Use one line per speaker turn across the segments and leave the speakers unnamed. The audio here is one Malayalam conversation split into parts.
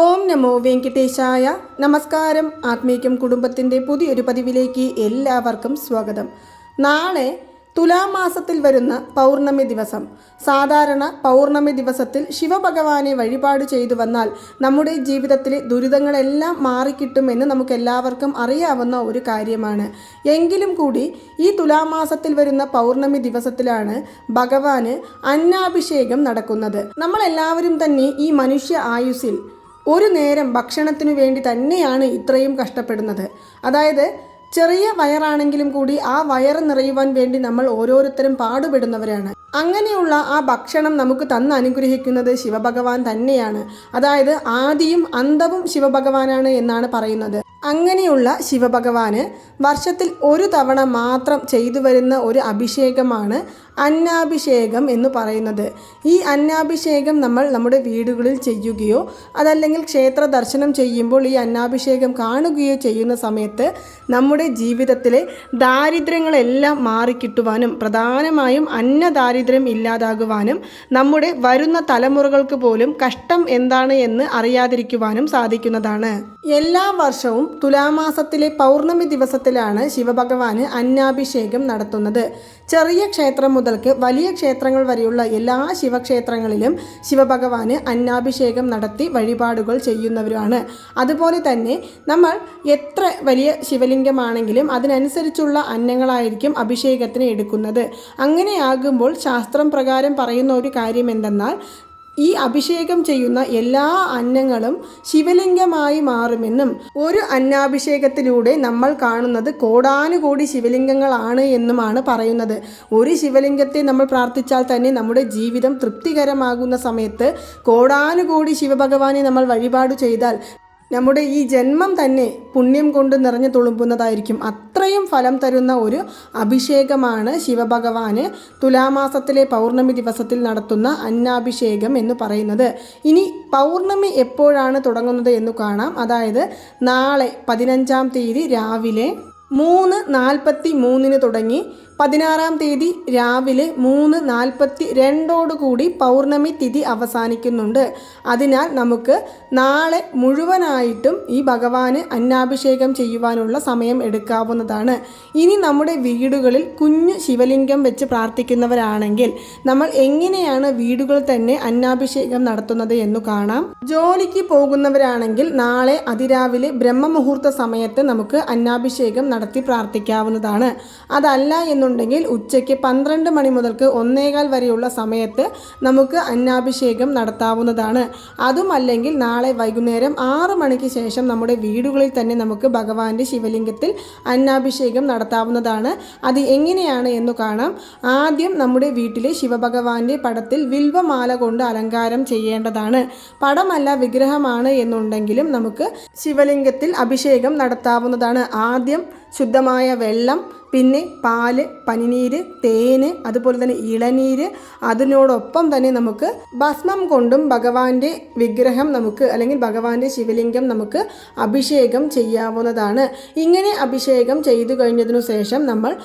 ഓം നമോ വെങ്കിട്ടേശായ. നമസ്കാരം. ആത്മീകം കുടുംബത്തിന്റെ പുതിയൊരു പതിവിലേക്ക് എല്ലാവർക്കും സ്വാഗതം. നാളെ തുലാമാസത്തിൽ വരുന്ന പൗർണമി ദിവസം. സാധാരണ പൗർണമി ദിവസത്തിൽ ശിവഭഗവാനെ വഴിപാട് ചെയ്തു വന്നാൽ നമ്മുടെ ജീവിതത്തിലെ ദുരിതങ്ങളെല്ലാം മാറിക്കിട്ടുമെന്ന് നമുക്ക് എല്ലാവർക്കും അറിയാവുന്ന ഒരു കാര്യമാണ്. എങ്കിലും കൂടി ഈ തുലാമാസത്തിൽ വരുന്ന പൗർണമി ദിവസത്തിലാണ് ഭഗവാന് അന്നാഭിഷേകം നടക്കുന്നത്. നമ്മളെല്ലാവരും തന്നെ ഈ മനുഷ്യ ആയുസ്സിൽ ഒരു നേരം ഭക്ഷണത്തിനു വേണ്ടി തന്നെയാണ് ഇത്രയും കഷ്ടപ്പെടുന്നത്. അതായത് ചെറിയ വയറാണെങ്കിലും കൂടി ആ വയറ് നിറയുവാൻ വേണ്ടി നമ്മൾ ഓരോരുത്തരും പാടുപെടുന്നവരാണ്. അങ്ങനെയുള്ള ആ ഭക്ഷണം നമുക്ക് തന്ന് അനുഗ്രഹിക്കുന്നത് ശിവഭഗവാൻ തന്നെയാണ്. അതായത് ആദിയും അന്തവും ശിവഭഗവാനാണ് എന്നാണ് പറയുന്നത്. അങ്ങനെയുള്ള ശിവഭഗവാന് വർഷത്തിൽ ഒരു തവണ മാത്രം ചെയ്തു വരുന്ന ഒരു അഭിഷേകമാണ് അന്നാഭിഷേകം എന്ന് പറയുന്നത്. ഈ അന്നാഭിഷേകം നമ്മൾ നമ്മുടെ വീടുകളിൽ ചെയ്യുകയോ അതല്ലെങ്കിൽ ക്ഷേത്ര ദർശനം ചെയ്യുമ്പോൾ ഈ അന്നാഭിഷേകം കാണുകയോ ചെയ്യുന്ന സമയത്ത് നമ്മുടെ ജീവിതത്തിലെ ദാരിദ്ര്യങ്ങളെല്ലാം മാറിക്കിട്ടുവാനും പ്രധാനമായും അന്നദാരിദ്ര്യം ഇല്ലാതാകുവാനും നമ്മുടെ വരുന്ന തലമുറകൾക്ക് പോലും കഷ്ടം എന്താണ് എന്ന് അറിയാതിരിക്കുവാനും സാധിക്കുന്നതാണ്. എല്ലാ വർഷവും തുലാമാസത്തിലെ പൗർണമി ദിവസത്തിലാണ് ശിവഭഗവാന് അന്നാഭിഷേകം നടത്തുന്നത്. ചെറിയ ക്ഷേത്രം മുതൽക്ക് വലിയ ക്ഷേത്രങ്ങൾ വരെയുള്ള എല്ലാ ശിവക്ഷേത്രങ്ങളിലും ശിവഭഗവാന് അന്നാഭിഷേകം നടത്തി വഴിപാടുകൾ ചെയ്യുന്നവരുമാണ്. അതുപോലെ തന്നെ നമ്മൾ എത്ര വലിയ ശിവലിംഗമാണെങ്കിലും അതിനനുസരിച്ചുള്ള അന്നങ്ങളായിരിക്കും അഭിഷേകത്തിന് എടുക്കുന്നത്. അങ്ങനെയാകുമ്പോൾ ശാസ്ത്രം പ്രകാരം പറയുന്ന ഒരു കാര്യം എന്തെന്നാൽ ഈ അഭിഷേകം ചെയ്യുന്ന എല്ലാ അന്നങ്ങളും ശിവലിംഗമായി മാറുമെന്നും ഒരു അന്നാഭിഷേകത്തിലൂടെ നമ്മൾ കാണുന്നത് കോടാനുകോടി ശിവലിംഗങ്ങളാണ് എന്നുമാണ് പറയുന്നത്. ഒരു ശിവലിംഗത്തെ നമ്മൾ പ്രാർത്ഥിച്ചാൽ തന്നെ നമ്മുടെ ജീവിതം തൃപ്തികരമാകുന്ന സമയത്ത് കോടാനുകോടി ശിവഭഗവാനെ നമ്മൾ വഴിപാട് ചെയ്താൽ നമ്മുടെ ഈ ജന്മം തന്നെ പുണ്യം കൊണ്ട് നിറഞ്ഞു തുളുമ്പുന്നതായിരിക്കും. അത്രയും ഫലം തരുന്ന ഒരു അഭിഷേകമാണ് ശിവഭഗവാന് തുലാമാസത്തിലെ പൗർണമി ദിവസത്തിൽ നടത്തുന്ന അന്നാഭിഷേകം എന്ന് പറയുന്നത്. ഇനി പൗർണമി എപ്പോഴാണ് തുടങ്ങുന്നത് എന്ന് കാണാം. അതായത് നാളെ പതിനഞ്ചാം തീയതി രാവിലെ മൂന്ന് നാൽപ്പത്തി മൂന്നിന് തുടങ്ങി പതിനാറാം തീയതി രാവിലെ മൂന്ന് നാൽപ്പത്തി രണ്ടോടുകൂടി പൗർണമി തിഥി അവസാനിക്കുന്നുണ്ട്. അതിനാൽ നമുക്ക് നാളെ മുഴുവനായിട്ടും ഈ ഭഗവാന് അന്നാഭിഷേകം ചെയ്യുവാനുള്ള സമയം എടുക്കാവുന്നതാണ്. ഇനി നമ്മുടെ വീടുകളിൽ കുഞ്ഞു ശിവലിംഗം വെച്ച് പ്രാർത്ഥിക്കുന്നവരാണെങ്കിൽ നമ്മൾ എങ്ങനെയാണ് വീടുകൾ തന്നെ അന്നാഭിഷേകം നടത്തുന്നത് എന്ന് കാണാം. ജോലിക്ക് പോകുന്നവരാണെങ്കിൽ നാളെ അതിരാവിലെ ബ്രഹ്മമുഹൂർത്ത സമയത്ത് നമുക്ക് അന്നാഭിഷേകം നടത്തി പ്രാർത്ഥിക്കാവുന്നതാണ്. അതല്ല എന്നുണ്ടെങ്കിൽ ഉച്ചയ്ക്ക് പന്ത്രണ്ട് മണി മുതൽക്ക് ഒന്നേകാൽ വരെയുള്ള സമയത്ത് നമുക്ക് അന്നാഭിഷേകം നടത്താവുന്നതാണ്. അതുമല്ലെങ്കിൽ നാളെ വൈകുന്നേരം ആറ് മണിക്ക് ശേഷം നമ്മുടെ വീടുകളിൽ തന്നെ നമുക്ക് ഭഗവാന്റെ ശിവലിംഗത്തിൽ അന്നാഭിഷേകം നടത്താവുന്നതാണ്. അത് എങ്ങനെയാണ് എന്ന് കാണാം. ആദ്യം നമ്മുടെ വീട്ടിലെ ശിവഭഗവാന്റെ പടത്തിൽ വിൽവമാല കൊണ്ട് അലങ്കാരം ചെയ്യേണ്ടതാണ്. പടമല്ല വിഗ്രഹമാണ് എന്നുണ്ടെങ്കിലും നമുക്ക് ശിവലിംഗത്തിൽ അഭിഷേകം നടത്താവുന്നതാണ്. ആദ്യം ശുദ്ധമായ വെള്ളം പിന്നെ പാൽ പനിനീര് തേന് അതുപോലെ തന്നെ ഇളനീര്. അതിനോടൊപ്പം തന്നെ നമുക്ക് ഭസ്മം കൊണ്ടും ഭഗവാന്റെ വിഗ്രഹം നമുക്ക് അല്ലെങ്കിൽ ഭഗവാന്റെ ശിവലിംഗം നമുക്ക് അഭിഷേകം ചെയ്യാവുന്നതാണ്. ഇങ്ങനെ അഭിഷേകം ചെയ്തു കഴിഞ്ഞതിനു ശേഷം നമ്മൾ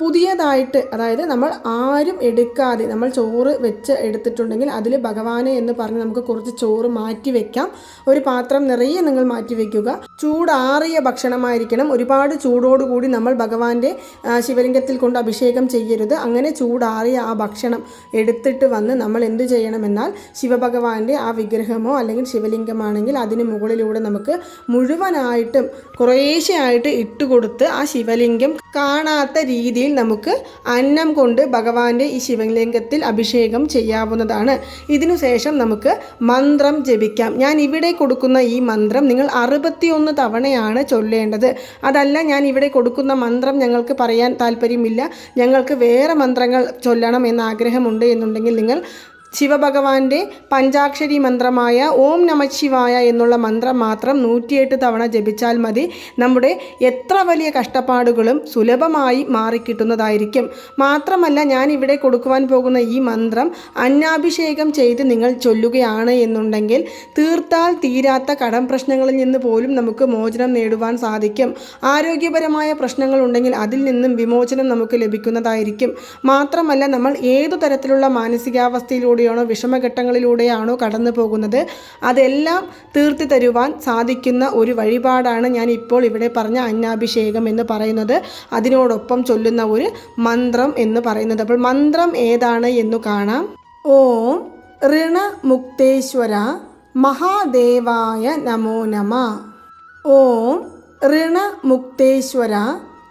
പുതിയതായിട്ട് അതായത് നമ്മൾ ആരും എടുക്കാതെ നമ്മൾ ചോറ് വെച്ച് എടുത്തിട്ടുണ്ടെങ്കിൽ അതിൽ ഭഗവാനെ എന്ന് പറഞ്ഞ് നമുക്ക് കുറച്ച് ചോറ് മാറ്റി വെക്കാം. ഒരു പാത്രം നിറയെ നിങ്ങൾ മാറ്റി വെക്കുക. ചൂടാറിയ ഭക്ഷണമായിരിക്കണം. ഒരുപാട് ചൂടോടുകൂടി നമ്മൾ ഭഗവാന്റെ ശിവലിംഗത്തിൽ കൊണ്ട് അഭിഷേകം ചെയ്യരുത്. അങ്ങനെ ചൂടാറിയ ആ ഭക്ഷണം എടുത്തിട്ട് വന്ന് നമ്മൾ എന്ത് ചെയ്യണമെന്നാൽ ശിവഭഗവാന്റെ ആ വിഗ്രഹമോ അല്ലെങ്കിൽ ശിവലിംഗമാണെങ്കിൽ അതിന് മുകളിലൂടെ നമുക്ക് മുഴുവനായിട്ടും കുറേശ്ശെയായിട്ട് ഇട്ടുകൊടുത്ത് ആ ശിവലിംഗം കാണാത്ത രീതിയിൽ നമുക്ക് അന്നം കൊണ്ട് ഭഗവാന്റെ ഈ ശിവലിംഗത്തിൽ അഭിഷേകം ചെയ്യാവുന്നതാണ്. ഇതിനുശേഷം നമുക്ക് മന്ത്രം ജപിക്കാം. ഞാൻ ഇവിടെ കൊടുക്കുന്ന ഈ മന്ത്രം നിങ്ങൾ അറുപത്തിയൊന്ന് തവണയാണ് ചൊല്ലേണ്ടത്. അതല്ല ഞാൻ ഇവിടെ കൊടുക്കുന്ന മന്ത്രം ഞങ്ങൾക്ക് പറയാൻ താല്പര്യമില്ല. ഞങ്ങൾക്ക് വേറെ മന്ത്രങ്ങൾ ചൊല്ലണം എന്ന ആഗ്രഹമുണ്ട് എന്നുണ്ടെങ്കിൽ നിങ്ങൾ ശിവഭഗവാന്റെ പഞ്ചാക്ഷരി മന്ത്രമായ ഓം നമശിവായ എന്നുള്ള മന്ത്രം മാത്രം നൂറ്റിയെട്ട് തവണ ജപിച്ചാൽ മതി. നമ്മുടെ എത്ര വലിയ കഷ്ടപ്പാടുകളും സുലഭമായി മാറിക്കിട്ടുന്നതായിരിക്കും. മാത്രമല്ല ഞാൻ ഇവിടെ കൊടുക്കുവാൻ പോകുന്ന ഈ മന്ത്രം അന്നാഭിഷേകം ചെയ്ത് നിങ്ങൾ ചൊല്ലുകയാണ് എന്നുണ്ടെങ്കിൽ തീർത്താൽ തീരാത്ത കടം പ്രശ്നങ്ങളിൽ നിന്ന് പോലും നമുക്ക് മോചനം നേടുവാൻ സാധിക്കും. ആരോഗ്യപരമായ പ്രശ്നങ്ങൾ ഉണ്ടെങ്കിൽ അതിൽ നിന്നും വിമോചനം നമുക്ക് ലഭിക്കുന്നതായിരിക്കും. മാത്രമല്ല നമ്മൾ ഏതു തരത്തിലുള്ള മാനസികാവസ്ഥയിലൂടെ പ്രയാസങ്ങളിലൂടെയാണോ വിഷമഘട്ടങ്ങളിലൂടെയാണോ കടന്നു പോകുന്നത്? അതെല്ലാം തീർത്തി തരുവാൻ സാധിക്കുന്ന ഒരു വഴിപാടാണ് ഞാൻ ഇപ്പോൾ ഇവിടെ പറഞ്ഞ അന്നാഭിഷേകം എന്ന് പറയുന്നത്. അതിനോടൊപ്പം ചൊല്ലുന്ന ഒരു മന്ത്രം എന്ന് പറയുന്നത്. അപ്പോൾ മന്ത്രം ഏതാണ് എന്ന് കാണാം. ഓം ഋണമുക്തേശ്വര മഹാദേവായ നമോ നമ. ഓം ഋണമുക്തേശ്വര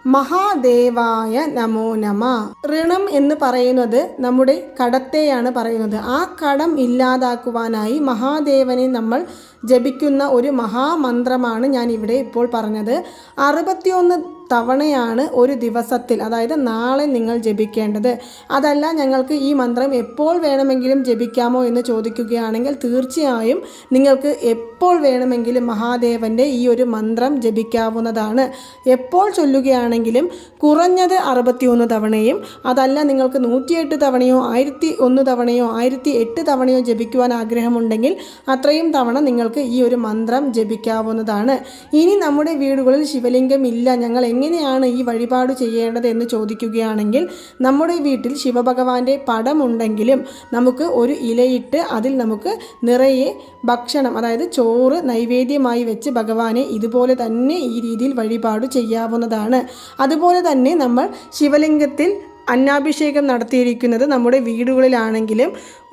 മഹാദേവായ നമോ നമ. ഋണം എന്ന് പറയുന്നത് നമ്മുടെ കടത്തെയാണ് പറയുന്നത്. ആ കടം ഇല്ലാതാക്കുവാനായി മഹാദേവനെ നമ്മൾ ജപിക്കുന്ന ഒരു മഹാമന്ത്രമാണ് ഞാൻ ഇവിടെ ഇപ്പോൾ പറഞ്ഞത്. അറുപത്തിയൊന്ന് തവണയാണ് ഒരു ദിവസത്തിൽ അതായത് നാളെ നിങ്ങൾ ജപിക്കേണ്ടത്. അതല്ല ഞങ്ങൾക്ക് ഈ മന്ത്രം എപ്പോൾ വേണമെങ്കിലും ജപിക്കാമോ എന്ന് ചോദിക്കുകയാണെങ്കിൽ തീർച്ചയായും നിങ്ങൾക്ക് എപ്പോൾ വേണമെങ്കിലും മഹാദേവന്റെ ഈ ഒരു മന്ത്രം ജപിക്കാവുന്നതാണ്. എപ്പോൾ ചൊല്ലുകയാണെങ്കിലും കുറഞ്ഞത് അറുപത്തിയൊന്ന് തവണയും അതല്ല നിങ്ങൾക്ക് നൂറ്റിയെട്ട് തവണയോ ആയിരത്തി ഒന്ന് തവണയോ ആയിരത്തി എട്ട് തവണയോ ജപിക്കുവാൻ ആഗ്രഹമുണ്ടെങ്കിൽ അത്രയും തവണ നിങ്ങൾക്ക് ഈ ഒരു മന്ത്രം ജപിക്കാവുന്നതാണ്. ഇനി നമ്മുടെ വീടുകളിൽ ശിവലിംഗം ഇല്ല ഞങ്ങൾ എങ്ങനെയാണ് ഈ വഴിപാട് ചെയ്യേണ്ടത് എന്ന് ചോദിക്കുകയാണെങ്കിൽ നമ്മുടെ വീട്ടിൽ ശിവഭഗവാന്റെ പടമുണ്ടെങ്കിലും നമുക്ക് ഒരു ഇലയിട്ട് അതിൽ നമുക്ക് നിറയെ ഭക്ഷണം അതായത് ചോറ് നൈവേദ്യമായി വെച്ച് ഭഗവാനെ ഇതുപോലെ തന്നെ ഈ രീതിയിൽ വഴിപാട് ചെയ്യാവുന്നതാണ്. അതുപോലെ തന്നെ നമ്മൾ ശിവലിംഗത്തിൽ അന്നാഭിഷേകം നടത്തിയിരിക്കുന്നത് നമ്മുടെ വീടുകളിലാണെങ്കിലും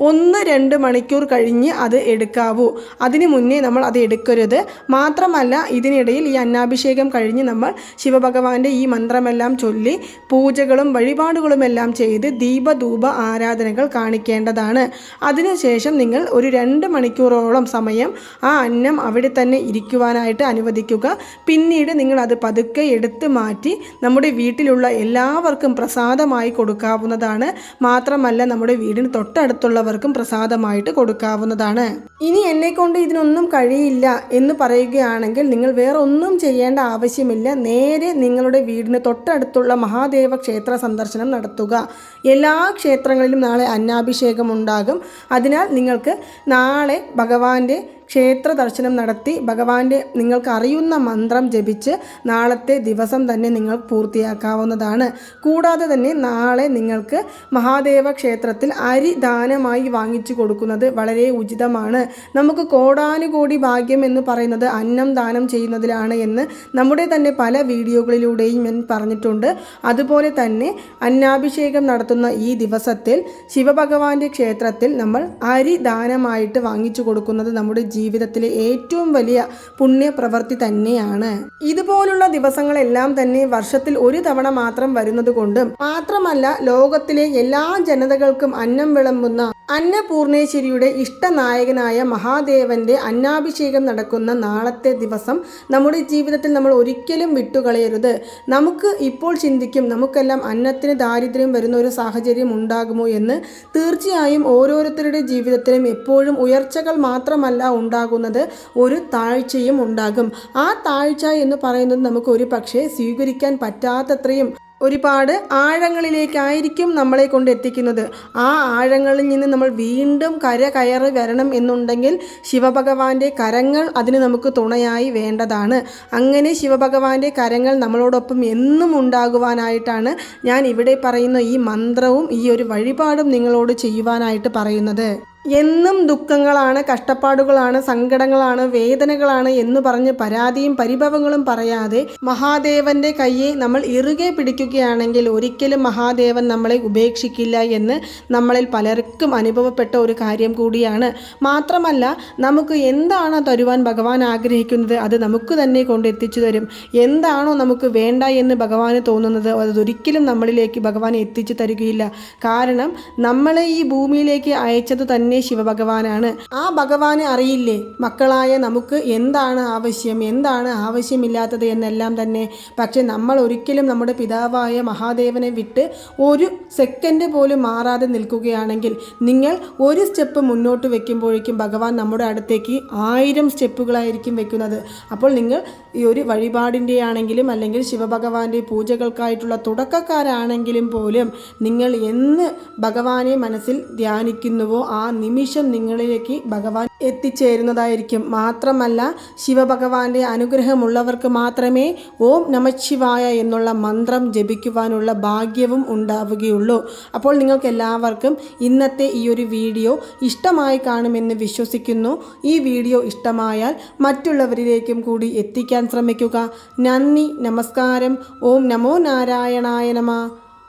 ഒന്ന് രണ്ട് മണിക്കൂർ കഴിഞ്ഞ് അത് എടുക്കാവൂ. അതിന് മുന്നേ നമ്മൾ അത് എടുക്കരുത്. മാത്രമല്ല ഇതിനിടയിൽ ഈ അന്നാഭിഷേകം കഴിഞ്ഞ് നമ്മൾ ശിവഭഗവാന്റെ ഈ മന്ത്രമെല്ലാം ചൊല്ലി പൂജകളും വഴിപാടുകളുമെല്ലാം ചെയ്ത് ദീപധൂപ ആരാധനകൾ കാണിക്കേണ്ടതാണ്. അതിനുശേഷം നിങ്ങൾ ഒരു രണ്ട് മണിക്കൂറോളം സമയം ആ അന്നം അവിടെ തന്നെ ഇരിക്കുവാനായിട്ട് അനുവദിക്കുക. പിന്നീട് നിങ്ങൾ അത് പതുക്കെ എടുത്ത് മാറ്റി നമ്മുടെ വീട്ടിലുള്ള എല്ലാവർക്കും പ്രസാദമായി കൊടുക്കാവുന്നതാണ്. മാത്രമല്ല നമ്മുടെ വീടിന് തൊട്ടടുത്തുള്ളവർക്കും പ്രസാദമായിട്ട് കൊടുക്കാവുന്നതാണ്. ഇനി എന്നെ കൊണ്ട് ഇതിനൊന്നും കഴിയില്ല എന്ന് പറയുകയാണെങ്കിൽ നിങ്ങൾ വേറെ ഒന്നും ചെയ്യേണ്ട ആവശ്യമില്ല. നേരെ നിങ്ങളുടെ വീടിന് തൊട്ടടുത്തുള്ള മഹാദേവ ക്ഷേത്ര സന്ദർശനം നടത്തുക. എല്ലാ ക്ഷേത്രങ്ങളിലും നാളെ അന്നാഭിഷേകം ഉണ്ടാകും. അതിനാൽ നിങ്ങൾക്ക് നാളെ ഭഗവാന്റെ ക്ഷേത്ര ദർശനം നടത്തി ഭഗവാന്റെ നിങ്ങൾക്ക് അറിയുന്ന മന്ത്രം ജപിച്ച് നാളത്തെ ദിവസം തന്നെ നിങ്ങൾ പൂർത്തിയാക്കാവുന്നതാണ്. കൂടാതെ തന്നെ നാളെ നിങ്ങൾക്ക് മഹാദേവ ക്ഷേത്രത്തിൽ അരി ദാനമായി വാങ്ങിച്ചു കൊടുക്കുന്നത് വളരെ ഉചിതമാണ്. നമുക്ക് കോടാനുകോടി ഭാഗ്യം എന്ന് പറയുന്നത് അന്നം ദാനം ചെയ്യുന്നതിലാണ് എന്ന് നമ്മുടെ തന്നെ പല വീഡിയോകളിലൂടെയും ഞാൻ പറഞ്ഞിട്ടുണ്ട്. അതുപോലെ തന്നെ അന്നാഭിഷേകം നടത്തുന്ന ഈ ദിവസത്തിൽ ശിവഭഗവാന്റെ ക്ഷേത്രത്തിൽ നമ്മൾ അരി ദാനമായിട്ട് വാങ്ങിച്ചു കൊടുക്കുന്നത് നമ്മുടെ ജീവിതത്തിലെ ഏറ്റവും വലിയ പുണ്യപ്രവൃത്തി തന്നെയാണ്. ഇതുപോലുള്ള ദിവസങ്ങളെല്ലാം തന്നെ വർഷത്തിൽ ഒരു തവണ മാത്രം വരുന്നത് കൊണ്ടും മാത്രമല്ല ലോകത്തിലെ എല്ലാ ജനതകൾക്കും അന്നം വിളമ്പുന്ന അന്നപൂർണേശ്വരിയുടെ ഇഷ്ടനായകനായ മഹാദേവന്റെ അന്നാഭിഷേകം നടക്കുന്ന നാളത്തെ ദിവസം നമ്മുടെ ജീവിതത്തിൽ നമ്മൾ ഒരിക്കലും വിട്ടുകളയരുത്. നമുക്ക് ഇപ്പോൾ ചിന്തിക്കും നമുക്കെല്ലാം അന്നത്തിന് ദാരിദ്ര്യം വരുന്ന ഒരു സാഹചര്യം ഉണ്ടാകുമോ എന്ന് തീർച്ചയായും ഓരോരുത്തരുടെ ജീവിതത്തിലും എപ്പോഴും ഉയർച്ചകൾ മാത്രമല്ല ഉണ്ടാകുന്നത് ഒരു താഴ്ചയും ഉണ്ടാകും. ആ താഴ്ച എന്ന് പറയുന്നത് നമുക്ക് ഒരു പക്ഷേ സ്വീകരിക്കാൻ പറ്റാത്തത്രയും ഒരുപാട് ആഴങ്ങളിലേക്കായിരിക്കും നമ്മളെ കൊണ്ട് എത്തിക്കുന്നത്. ആ ആഴങ്ങളിൽ നിന്ന് നമ്മൾ വീണ്ടും കര കയറി വരണം എന്നുണ്ടെങ്കിൽ ശിവഭഗവാന്റെ കരങ്ങൾ അതിന് നമുക്ക് തുണയായി വേണ്ടതാണ്. അങ്ങനെ ശിവഭഗവാന്റെ കരങ്ങൾ നമ്മളോടൊപ്പം എന്നും ഉണ്ടാകുവാനായിട്ടാണ് ഞാൻ ഇവിടെ പറയുന്ന ഈ മന്ത്രവും ഈ ഒരു വഴിപാടും നിങ്ങളോട് ചെയ്യുവാനായിട്ട് പറയുന്നത്. എന്നും ദുഃഖങ്ങളാണ് കഷ്ടപ്പാടുകളാണ് സങ്കടങ്ങളാണ് വേദനകളാണ് എന്ന് പറഞ്ഞ് പരാതിയും പരിഭവങ്ങളും പറയാതെ മഹാദേവന്റെ കയ്യെ നമ്മൾ ഇറുകെ പിടിക്കുകയാണെങ്കിൽ ഒരിക്കലും മഹാദേവൻ നമ്മളെ ഉപേക്ഷിക്കില്ല എന്ന് നമ്മളിൽ പലർക്കും അനുഭവപ്പെട്ട ഒരു കാര്യം കൂടിയാണ്. മാത്രമല്ല നമുക്ക് എന്താണോ തരുവാൻ ഭഗവാൻ ആഗ്രഹിക്കുന്നത് അത് നമുക്ക് തന്നെ കൊണ്ട് എത്തിച്ചു തരും. എന്താണോ നമുക്ക് വേണ്ട എന്ന് ഭഗവാന് തോന്നുന്നത് അതൊരിക്കലും നമ്മളിലേക്ക് ഭഗവാൻ എത്തിച്ചു തരികയില്ല. കാരണം നമ്മളെ ഈ ഭൂമിയിലേക്ക് അയച്ചത് തന്നെ ശിവഭഗവാനാണ്. ആ ഭഗവാനെ അറിയില്ലേ? മക്കളായ നമുക്ക് എന്താണ് ആവശ്യം? എന്താണ് ആവശ്യമില്ലാത്തത് എന്നെല്ലാം തന്നെ. പക്ഷെ നമ്മൾ ഒരിക്കലും നമ്മുടെ പിതാവായ മഹാദേവനെ വിട്ട് ഒരു സെക്കൻഡ് പോലും മാറാതെ നിൽക്കുകയാണെങ്കിൽ നിങ്ങൾ ഒരു സ്റ്റെപ്പ് മുന്നോട്ട് വെക്കുമ്പോഴേക്കും ഭഗവാൻ നമ്മുടെ അടുത്തേക്ക് ആയിരം സ്റ്റെപ്പുകളായിരിക്കും വെക്കുന്നത്. അപ്പോൾ നിങ്ങൾ ഈ ഒരു വഴിപാടിന്റെ ആണെങ്കിലും അല്ലെങ്കിൽ ശിവഭഗവാന്റെ പൂജകൾക്കായിട്ടുള്ള തുടക്കക്കാരാണെങ്കിലും പോലും നിങ്ങൾ എന്ന് ഭഗവാനെ മനസ്സിൽ ധ്യാനിക്കുന്നുവോ ആ നിമിഷം നിങ്ങളിലേക്ക് ഭഗവാൻ എത്തിച്ചേരുന്നതായിരിക്കും. മാത്രമല്ല ശിവഭഗവാന്റെ അനുഗ്രഹമുള്ളവർക്ക് മാത്രമേ ഓം നമശിവായ എന്നുള്ള മന്ത്രം ജപിക്കുവാനുള്ള ഭാഗ്യവും ഉണ്ടാവുകയുള്ളൂ. അപ്പോൾ നിങ്ങൾക്ക് എല്ലാവർക്കും ഇന്നത്തെ ഈ ഒരു വീഡിയോ ഇഷ്ടമായി കാണുമെന്ന് വിശ്വസിക്കുന്നു. ഈ വീഡിയോ ഇഷ്ടമായാൽ മറ്റുള്ളവരിലേക്കും കൂടി എത്തിക്കാൻ ശ്രമിക്കുക. നന്ദി നമസ്കാരം. ഓം നമോ നാരായണായ നമ.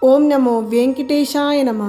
ഓം നമോ വെങ്കിട്ടേശായ നമ.